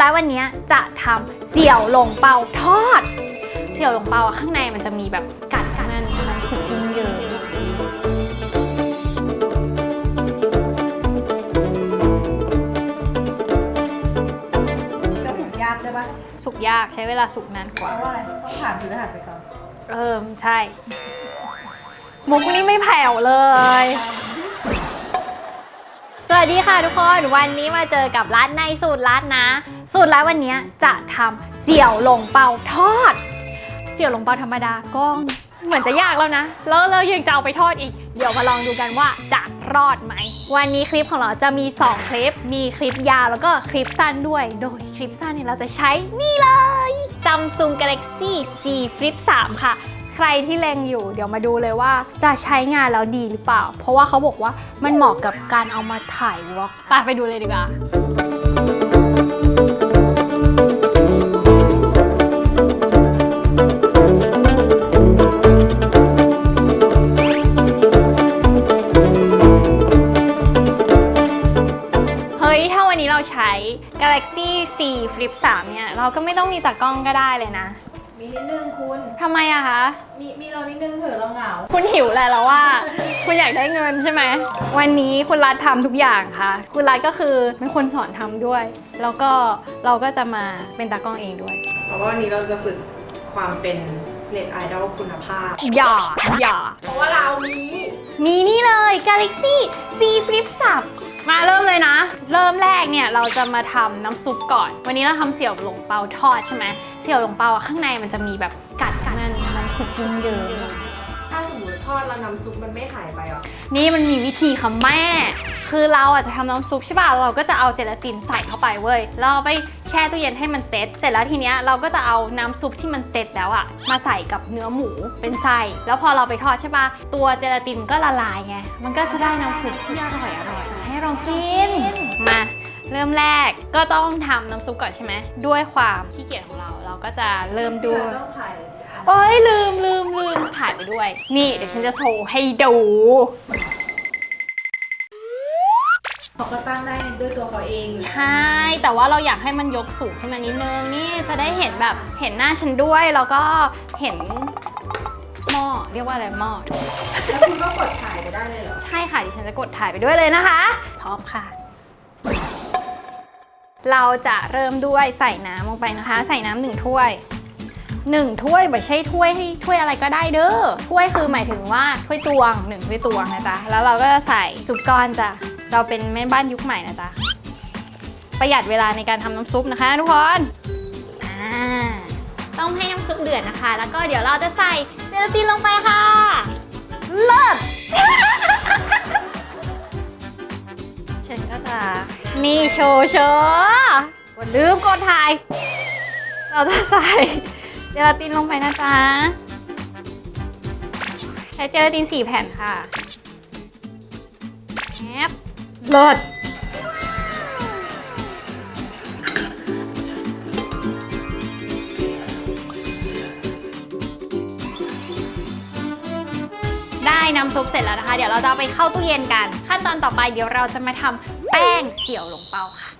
ร้ายวันนี้จะทำเสี่ยวหลงเปาทอด เสี่ยวหลงเปาอะข้างในมันจะมีแบบกัดกันมันมันสุกยิ่งเยอะจะสุกยากด้วยปะสุกยากใช้เวลาสุกนานกเพว่า ราะว่าอะไรต้องผ่านพฤหัสไปก่อน เออใช่ มุกนี้ไม่แผ่วเลยส วัสดีค่ะทุกคนวันนี้มาเจอกับร้านในสูตรร้านนะ สูตรร้านวันนี้จะทำเสี่ยวหลงเปาทอด เสี่ยวหลงเปาธรรมดาก็เหมือนจะยากแล้วนะ แล้วเรายังจะเอาไปทอดอีก เดี๋ยวมาลองดูกันว่าจะรอดไหม วันนี้คลิปของเราจะมี 2 คลิป มีคลิปยาวแล้วก็คลิปสั้นด้วย โดยคลิปสั้นเนี่ยเราจะใช้นี่เลย Samsung Galaxy Z Flip 3 ค่ะ ใครที่เล็งอยู่ เดี๋ยวมาดูเลยว่าจะใช้งานแล้วดีหรือเปล่า เพราะว่าเขาบอกว่ามันเหมาะกับการเอามาถ่ายวอล์กไปไปดูเลยดีกว่าเฮ้ยถ้าวันนี้เราใช้ Galaxy C Flip 3 เนี่ย เราก็ไม่ต้องมีตากล้องก็ได้เลยนะ มีนิดนึงคุณ ทำไมอะคะ มีมีเรานิดนึงเถอะเราเหงา คุณหิวแหละแล้วว่า คุณอยากได้เงินใช่ไหม วันนี้คุณรัฐทำทุกอย่างค่ะ คุณรัฐก็คือเป็นคนสอนทำด้วย แล้วก็เราก็จะมาเป็นตากล้องเองด้วย เพราะว่าวันนี้เราจะฝึกความเป็นเน็ตไอดอลคุณภาพ อย่า อย่า เพราะว่าเรามี มีนี่เลย Galaxy C Flip 3 มาเริ่มเลยนะ เริ่มแรกเนี่ยเราจะมาทำน้ำซุปก่อน วันนี้เราทำเสี่ยวหลงเปาทอดใช่ไหมเสี่ยวหลงเปาอะข้างในมันจะมีแบบกัดกันมันมันสุกยิ่งเยอะถ้าสมมติทอดแล้วน้ำซุปมันไม่หายไปหรอนี่มันมีวิธีค่ะแม่ คือเราอะจะทำน้ำซุปใช่ป่ะ เราก็จะเอาเจลาตินใส่เข้าไปเว้ยแล้วเราไปแช่ตู้เย็นให้มันเซตเสร็จแล้วทีเนี้ยเราก็จะเอาน้ำซุปที่มันเซตแล้วอะ มาใส่กับเนื้อหมูเป็นไส้ แล้วพอเราไปทอดใช่ป่ะ ตัวเจลาตินก็ละลายไง มันก็จะได้น้ำซุปที่อร่อยอร่อย ให้เรากิน มา เริ่มแรกก็ต้องทำน้ำซุปก่อนใช่ไหม ด้วยความขี้เกียจของเราเราก็จะเริ่มด้วย ต้องถ่ายโอ้ยลืมลืมลืมถ่ายไปด้วย นี่เดี๋ยวฉันจะโชว์ให้ดู เขาก็ตั้งได้ด้วยตัวเขาเองอยู่ใช่ แต่ว่าเราอยากให้มันยกสูงขึ้นมานิดนึง นี่จะได้เห็นแบบเห็นหน้าฉันด้วย แล้วก็เห็น หม้อเรียกว่าอะไรหม้อแล้วคุณก็กดถ่ายไปได้เลยเหรอ ใช่ค่ะดิฉันจะกดถ่ายไปด้วยเลยนะคะพร้อมค่ะ เราจะเริ่มด้วยใส่น้ำลงไปนะคะ ใส่น้ำหนึ่งถ้วยหนึ่งถ้วยไม่ใช่ถ้วยให้ถ้วยอะไรก็ได้เด้อถ้วยคือหมายถึงว่าถ้วยตวงหนึ่งถ้วยตวงนะจ๊ะแล้วเราก็จะใส่ซุปก้อนจ้ะเราเป็นแม่บ้านยุคใหม่นะจ๊ะประหยัดเวลาในการทำน้ำซุปนะคะทุกคนอ่า ต้องให้น้ำซุปเดือดนะคะ แล้วก็เดี๋ยวเราจะใส่เจลาตินลงไปค่ะ เลิศฉันก็จะนี่โชว์โชว์กดลืมกดถ่าย เราจะใส่เจลาตินลงไปนะจ๊ะ ใช้เจลาติน4แผ่นค่ะแอบเลิศ น้ำซุปเสร็จแล้วนะคะ เดี๋ยวเราจะไปเข้าตู้เย็นกัน ขั้นตอนต่อไปเดี๋ยวเราจะมาทำแป้งเสี่ยวหลงเปาค่ะ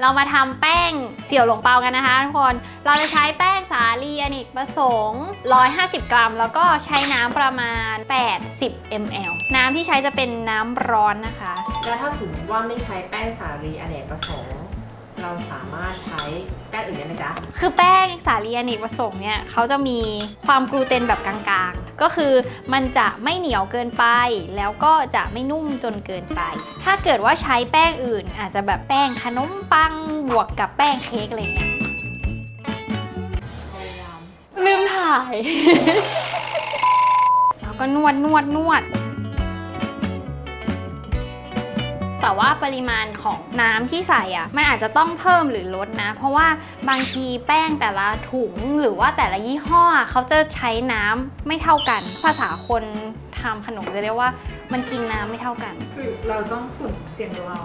เรามาทำแป้งเสี่ยวหลงเปากันนะคะทุกคน เราจะใช้แป้งสาลีอเนกประสงค์ 150 กรัม แล้วก็ใช้น้ำประมาณ 80 ml น้ำที่ใช้จะเป็นน้ำร้อนนะคะ แล้วถ้าสมมติว่าไม่ใช้แป้งสาลีอเนกประสงค์ เราสามารถใช้แป้งอื่นได้ไหมจ๊ะ คือแป้งสาลีอเนกประสงค์เนี่ยเขาจะมีความกลูเตนแบบกลางๆ ก็คือมันจะไม่เหนียวเกินไป แล้วก็จะไม่นุ่มจนเกินไป ถ้าเกิดว่าใช้แป้งอื่น อาจจะแบบแป้งขนมปังบวกกับแป้งเค้กอะไรเงี้ยพยายามลืมถ่าย แล้วก็นวดนวดนวด แต่ว่าปริมาณของน้ำที่ใส่อะมันอาจจะต้องเพิ่มหรือลดนะ เพราะว่าบางทีแป้งแต่ละถุงหรือว่าแต่ละยี่ห้ออะเขาจะใช้น้ำไม่เท่ากัน ภาษาคนทำขนมจะเรียกว่ามันกินน้ำไม่เท่ากัน คือเราต้องฝึกเสียงเรา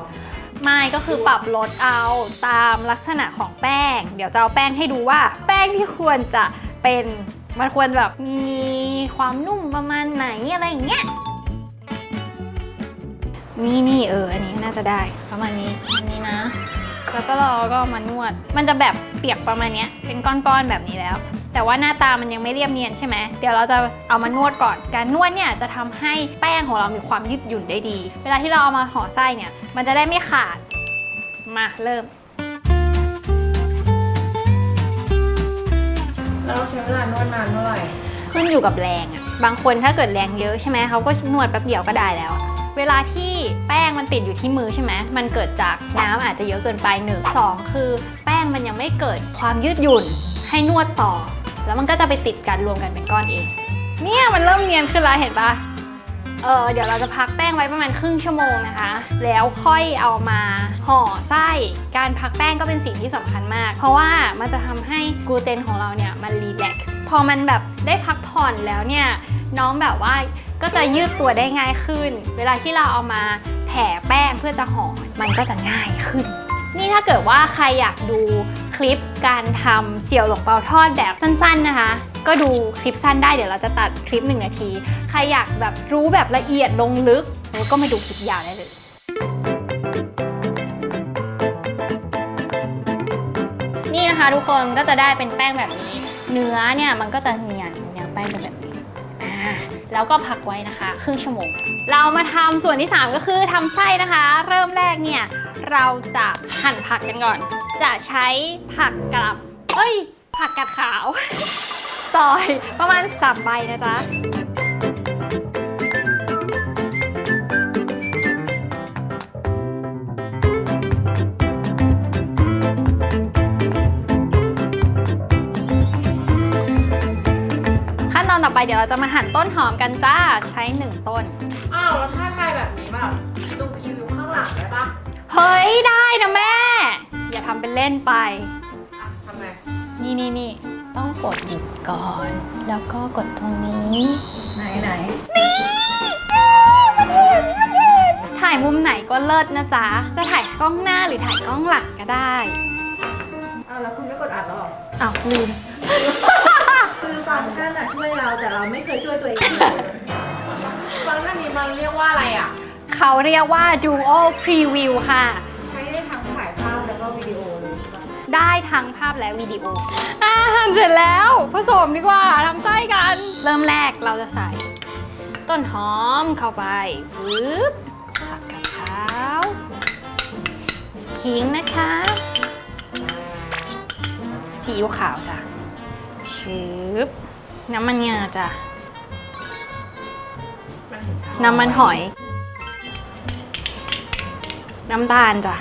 ไม่ก็คือปรับลดเอาตามลักษณะของแป้ง เดี๋ยวจะเอาแป้งให้ดูว่า แป้งที่ควรจะเป็นมันควรแบบมีความนุ่มประมาณไหนอะไรอย่างเงี้ย นี่นี่เออ อันนี้น่าจะได้ประมาณนี้อันนี้นะ แล้วก็เราก็เอามานวด มันจะแบบเปียกประมาณเนี้ยเป็นก้อนๆแบบนี้แล้ว แต่ว่าหน้าตามันยังไม่เรียบเนียนใช่ไหมเดี๋ยวเราจะเอามานวดก่อน การนวดเนี่ยจะทำให้แป้งของเรามีความยืดหยุ่นได้ดี เวลาที่เราเอามาห่อไส้เนี่ย มันจะได้ไม่ขาด มาเริ่มแล้วเราใช้เวลานวดนานเท่าไหร่ ขึ้นอยู่กับแรงอะ่ะบางคนถ้าเกิดแรงเยอะใช่ไหมเขาก็นวดแป๊บเดียวก็ได้แล้วอะ เวลาที่แป้งมันติดอยู่ที่มือใช่ไหมมันเกิดจากน้ำอาจจะเยอะเกินไปหนึ่งสองคือ แป้งมันยังไม่เกิดความยืดหยุ่นให้นวดต่อ แล้วมันก็จะไปติดกันรวมกันเป็นก้อนเอง เนี่ยมันเริ่มเนียนขึ้นแล้วเห็นปะเออเดี๋ยวเราจะพักแป้งไว้ประมาณครึ่งชั่วโมงนะคะ แล้วค่อยเอามาห่อไส้ การพักแป้งก็เป็นสิ่งที่สำคัญมาก เพราะว่ามันจะทำให้กลูเตนของเราเนี่ยมันรีแลกซ์พอมันแบบได้พักผ่อนแล้วเนี่ยน้องแบบว่า ก็จะยืดตัวได้ง่ายขึ้น เวลาที่เราเอามาแผ่แป้งเพื่อจะห่อมันก็จะง่ายขึ้น นี่ถ้าเกิดว่าใครอยากดูคลิปการทำเสี่ยวหลงเปาทอดแบบสั้นๆนะคะ ก็ดูคลิปสั้นได้เดี๋ยวเราจะตัดคลิปหนึ่งนาที ใครอยากแบบรู้แบบละเอียดลงลึกก็มาดูคลิปยาวได้เลยนี่นะคะทุกคนก็จะได้เป็นแป้งแบบนี้ เนื้อเนี่ยมันก็จะเนียนเนื้อแป้งเป็นแบบ แล้วก็พักไว้นะคะ ครึ่งชั่วโมง เรามาทำส่วนที่ 3 ก็คือทำไส้นะคะ เริ่มแรกเนี่ยเราจะหั่นผักกันก่อน จะใช้ผักกะหล่ำเอ้ย ผักกาดขาว ซอยประมาณสามใบนะจ๊ะ ไปเดี๋ยวเราจะมาหั่นต้นหอมกันจ้าใช้ 1 ต้น อ้าวแล้วถ้าทายแบบนี้แบบดูพรีวิวข้างหลังได้ปะเฮ้ยได้นะแม่ อย่าทำเป็นเล่นไป อะทำไงนี่นี่นี่ต้องกดหยุดก่อน แล้วก็กดตรงนี้ ไหนไหนถ่ายมุมไหนก็เลิศนะจ๊ะ จะถ่ายกล้องหน้าหรือถ่ายกล้องหลังก็ได้ อ้าวแล้วคุณไม่กดอัดหรออ้าวลืม คือฟังก์ชันอะช่วยเราแต่เราไม่เคยช่วยตัวเองเลยฟังก์ชันนี้มันเรียกว่าอะไรอะ เขาเรียกว่า Duo Preview ค่ะ ใช้ได้ทั้งถ่ายภาพแล้วก็วิดีโอเลยใช่ปะได้ทั้งภาพและวิดีโอ อาหั่นเสร็จแล้ว ผสมดีกว่าทำไส้กัน เริ่มแรกเราจะใส่ ต้นหอมเข้าไปปึ๊บผักกาดขาวขิงนะคะซีอิ๊วขาวจ้ะ ชืบน้ำมันงาจ้ะมันเห็นชัดน้ำมันหอย น้ำตาลจ้ะ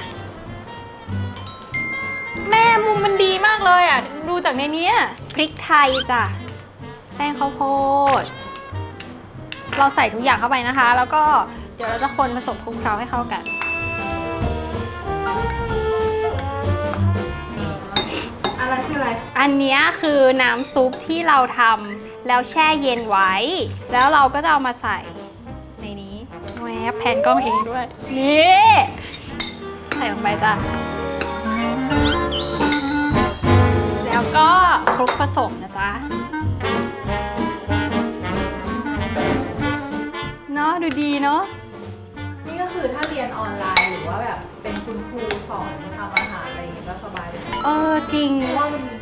แม่มุมมันดีมากเลยอะ ดูจากในเนี้ยพริกไทยจ้ะ แป้งข้าวโพด เราใส่ทุกอย่างเข้าไปนะคะ แล้วก็เดี๋ยวเราจะคนผสมคลุกเคล้าให้เข้ากัน ออะไรอันเนี้ยคือน้ำซุปที่เราทำแล้วแช่เย็นไว้ แล้วเราก็จะเอามาใส่ในนี้แหวบแผ่นกล้องเองด้วย นี่ใส่ลงไปจ้ะ แล้วก็คลุกผสมนะจ๊ะเนาะดูดีเนาะนี่ก็คือถ้าเรียนออนไลน์หรือว่าแบบเป็นคุณครูสอนทำอาหารอะไรอย่างเงี้ยก็สบายเลยเออจริง เพราะว่ามันมีฟังก์ชั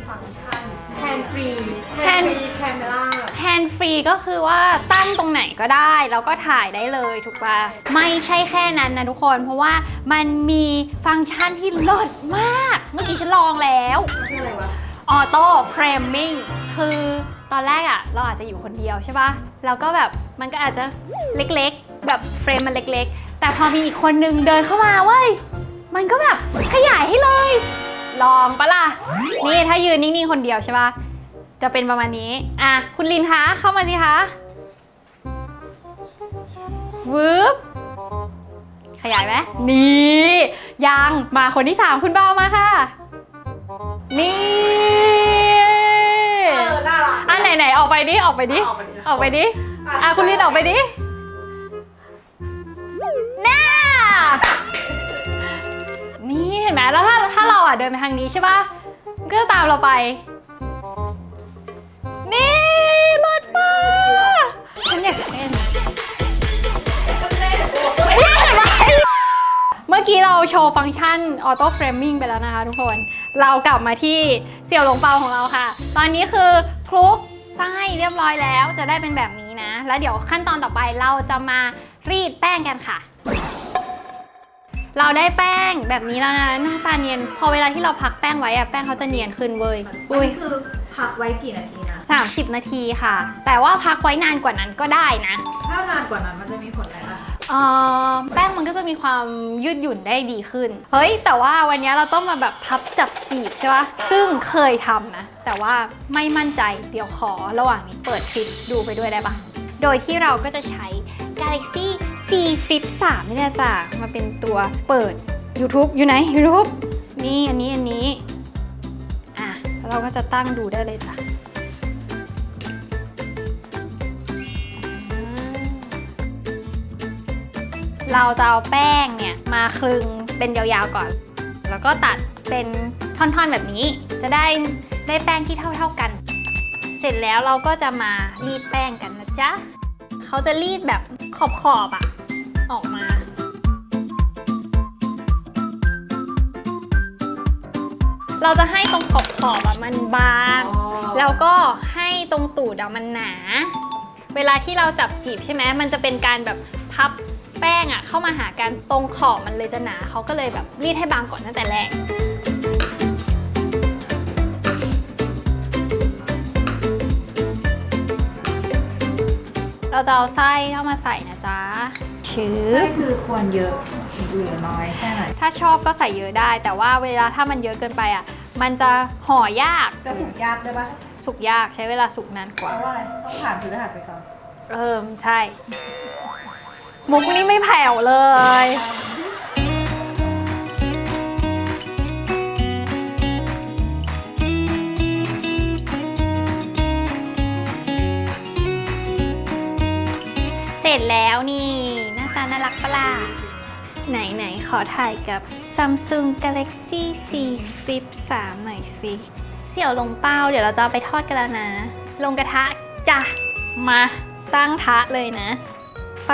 นแฮนด์ฟรีแฮนด์ฟรีแคมเมราแฮนด์ฟรีก็คือว่าตั้งตรงไหนก็ได้ แล้วก็ถ่ายได้เลยถูกปะไม่ใช่แค่นั้นนะทุกคน เพราะว่ามันมีฟังก์ชันที่เลิศมาก เมื่อกี้ฉันลองแล้วมันคืออะไรวะออโต้เฟรมมิ่งคือตอนแรกอะ่ะเราอาจจะอยู่คนเดียวใช่ปะแล้วก็แบบมันก็อาจจะเล็กๆ แบบเฟรมมันเล็กๆ แต่พอมีอีกคนนึงเดินเข้ามาเว้ยมันก็แบบขยายให้เลย ลองปะล่ะ นี่ถ้ายืนนิ่งๆคนเดียวใช่ปะจะเป็นประมาณนี้ อะ คุณลินคะ เข้ามาสิคะวืบขยายไหมนี่ยังมาคนที่ 3 คุณเบามาค่ะ นี่เออน่ารัก อะไหนไหนๆออกไปดิออกไปดิ ออกไปดิ ออกไปดิ อะคุณลินออกไปดิ เดินไปทางนี้ใช่ปะมันก็จะตามเราไป นี่รถมาฉันอยากจะเต้นนี่เห็นไหมเมื่อกี้เราโชว์ฟังก์ชันออโต้เฟรมมิ่งไปแล้วนะคะทุกคน เรากลับมาที่เสี่ยวหลงเปาของเราค่ะ ตอนนี้คือคลุกไส้เรียบร้อยแล้วจะได้เป็นแบบนี้นะ แล้วเดี๋ยวขั้นตอนต่อไปเราจะมารีดแป้งกันค่ะ เราได้แป้งแบบนี้แล้วนะหน้าตาเนียน พอเวลาที่เราพักแป้งไว้อะแป้งเขาจะเนียนขึ้นเว้ยอันอุ้ยนี้คือ พักไว้กี่นาทีนะ30 นาทีค่ะ แต่ว่าพักไว้นานกว่านั้นก็ได้นะ ถ้านานกว่านั้นมันจะมีผลอะไรบ้างเอ่อแป้งมันก็จะมีความยืดหยุ่นได้ดีขึ้น เฮ้ย แต่ว่าวันนี้เราต้องมาแบบพับจับจีบใช่ปะซึ่งเคยทำนะ แต่ว่าไม่มั่นใจเดี๋ยวขอระหว่างนี้เปิดคลิปดูไปด้วยได้ปะโดยที่เราก็จะใช้ Galaxy C Flip 3นี่แหละจ้ะมาเป็นตัวเปิด YouTube อยู่ไหน YouTube นี่อันนี้อันนี้ อะเราก็จะตั้งดูได้เลยจ้ะเราจะเอาแป้งเนี่ยมาคลึงเป็นยาวๆก่อน แล้วก็ตัดเป็นท่อนๆแบบนี้ จะได้ได้แป้งที่เท่าๆกัน เสร็จแล้วเราก็จะมารีดแป้งกันนะจ๊ะ เขาจะรีดแบบขอบๆอะอ เราจะให้ตรงขอบๆอะมันบาง แล้วก็ให้ตรงตูดอะมันหนา เวลาที่เราจับจีบใช่ไหมมันจะเป็นการแบบพับแป้งอะเข้ามาหากันตรงขอบมันเลยจะหนาเขาก็เลยแบบรีดให้บางก่อนตั้งแต่แรกเราจะเอาไส้เข้ามาใส่นะจ๊ะชือใช่คือควรเยอะ หรือน้อยแค่ไหนถ้าชอบก็ใส่เยอะได้ แต่ว่าเวลาถ้ามันเยอะเกินไปอะ มันจะห่อยากจะสุกยากได้ปะสุกยากใช้เวลาสุกนานกเพว่า ราะว่าอะไรต้องผ่านพฤหัสไปก่อน เออใช่ มุกนี้ไม่แผ่วเลย เสร็จแล้วนี่ ขอถ่ายกับ Samsung Galaxy C Flip 3 หน่อยสิ เสี่ยวลงเป้า เดี๋ยวเราจะเอาไปทอดกันแล้วนะ ลงกระทะจ้ะ มาตั้งทะเลยนะ ไฟ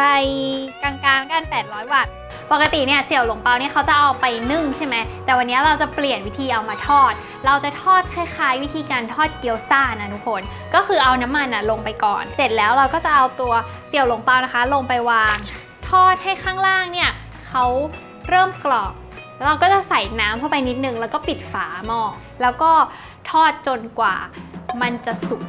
กลางๆกัน 800 วัตต์ ปกติเนี่ยเสี่ยวหลงเปาเนี่ยเขาจะเอาไปนึ่งใช่ไหม แต่วันนี้เราจะเปลี่ยนวิธีเอามาทอด เราจะทอดคล้ายๆ วิธีการทอดเกี๊ยวซ่านะทุกคน ก็คือเอาน้ำมันอะลงไปก่อน เสร็จแล้วเราก็จะเอาตัวเสี่ยวหลงเปานะคะ ลงไปวาง ทอดให้ข้างล่างเนี่ยเขา เริ่มกรอบแล้วเราก็จะใส่น้ำเข้าไปนิดนึง แล้วก็ปิดฝาหม้อแล้วก็ทอดจนกว่ามันจะสุก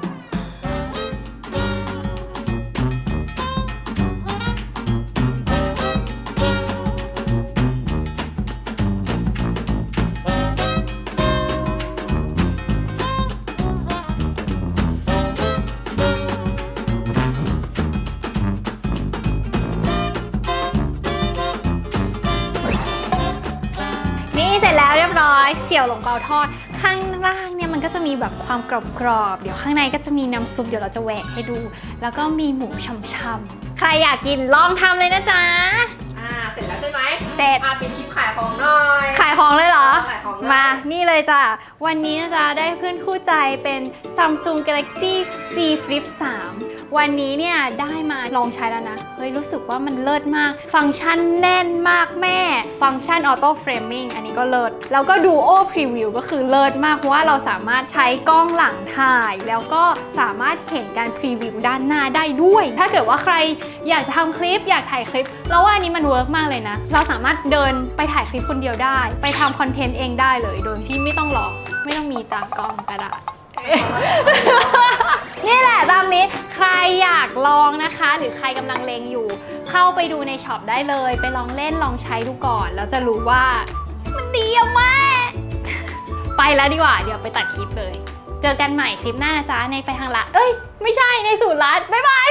ยเสี่ยวหลงเปาทอด ข้างล่างเนี่ยมันก็จะมีแบบความกรอบๆ เดี๋ยวข้างในก็จะมีน้ำซุปเดี๋ยวเราจะแหวกให้ดู แล้วก็มีหมูช่ำๆ ใครอยากกินลองทำเลยนะจ๊ะ อ่า เสร็จแล้วใช่ไหมเสร็จ อ่าเป็นคลิปขายของหน่อย ขายของเลยเหรอ ขายของเลย มา นี่เลยจ้ะ วันนี้นะจ๊ะได้เพื่อนคู่ใจเป็น Samsung Galaxy C Flip 3 วันนี้เนี่ยได้มาลองใช้แล้วนะ เฮ้ยรู้สึกว่ามันเลิศมาก ฟังก์ชันแน่นมากแม่ ฟังก์ชัน Auto Framing อันนี้ก็เลิศ แล้วก็ Duo Preview ก็คือเลิศมากเพราะว่าเราสามารถใช้กล้องหลังถ่าย แล้วก็สามารถเห็นการพรีวิวด้านหน้าได้ด้วย ถ้าเกิดว่าใครอยากจะทำคลิป อยากถ่ายคลิปเราว่าอันนี้มันเวิร์กมากเลยนะ เราสามารถเดินไปถ่ายคลิปคนเดียวได้ ไปทำคอนเทนต์เองได้เลย โดยที่ไม่ต้องรอไม่ต้องมีตากล้องกระดาษ นี่แหละตามนี้ใครอยากลองนะคะ หรือใครกำลังเลงอยู่ เข้าไปดูในช็อปได้เลย ไปลองเล่นลองใช้ดูก่อน แล้วจะรู้ว่า มันดีอะมากไปแล้วดีกว่า เดี๋ยวไปตัดคลิปเลย เจอกันใหม่คลิปหน้านะจ๊ะในไปทางละเอ้ย ไม่ใช่ในสูตรลัดบ๊ายบาย